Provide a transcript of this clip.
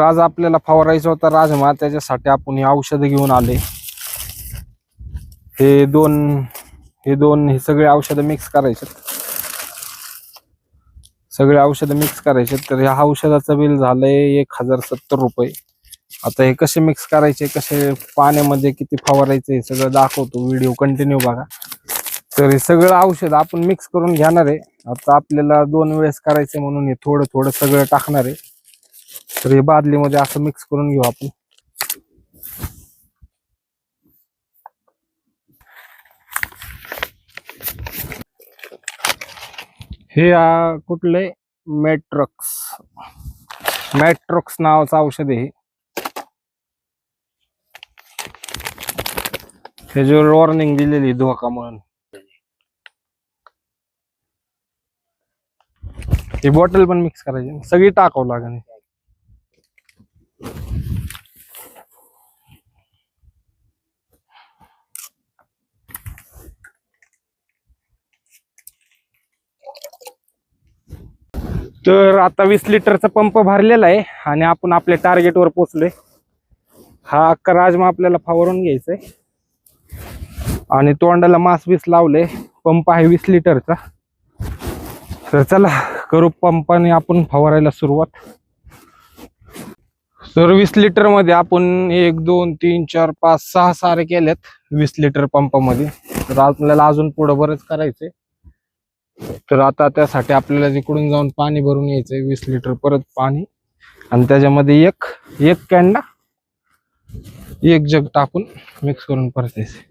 आज आपल्याला फवारायचा होता राजमा. त्याच्यासाठी आपण हे औषधं घेऊन आले. हे दोन हे दोन हे सगळे औषधं मिक्स करायचे. सगळे औषधं मिक्स करायचे. तर ह्या औषधाचं बिल झालंय एक हजार सत्तर रुपये. आता हे कसे मिक्स करायचे कसे पाण्यामध्ये किती फवारायचे हे सगळं दाखवतो. व्हिडिओ कंटिन्यू बघा. तर हे सगळं औषध आपण मिक्स करून घेणार आहे. आता आपल्याला दोन वेळेस करायचे म्हणून हे थोडं थोडं सगळं टाकणार आहे. तर हे बादलीमध्ये असं मिक्स आ, कुठले? मॅट्रॉक्स मॅट्रॉक्स नावाचं औषध हे. वॉर्निंग दिलेली धोका म्हणून. ही बॉटल पण मिक्स करायची. सगळी टाकावं लागेल. तर आता वीस लिटरचा पंप भरलेला आहे आणि आपण आपल्या टार्गेटवर पोचलोय हा अख्खा राजमा आपल्याला फवारून घ्यायचा आहे आणि तोंडाला मास बीस लावले पंप आहे वीस लिटरचा. तर चला करू पंपाने आपण फवारायला सुरुवात. तर वीस लिटरमध्ये आपण एक दोन तीन चार पाच सहा सारे केलेत वीस लिटर पंपामध्ये. तर आपल्याला अजून पुढं बरंच करायचंय. तर आता त्यासाठी आपल्याला तिकडून जाऊन पाणी भरून यायचंय वीस लिटर परत पाणी. आणि त्याच्यामध्ये एक एक कॅन्डा एक जग टाकून मिक्स करून परत यायचं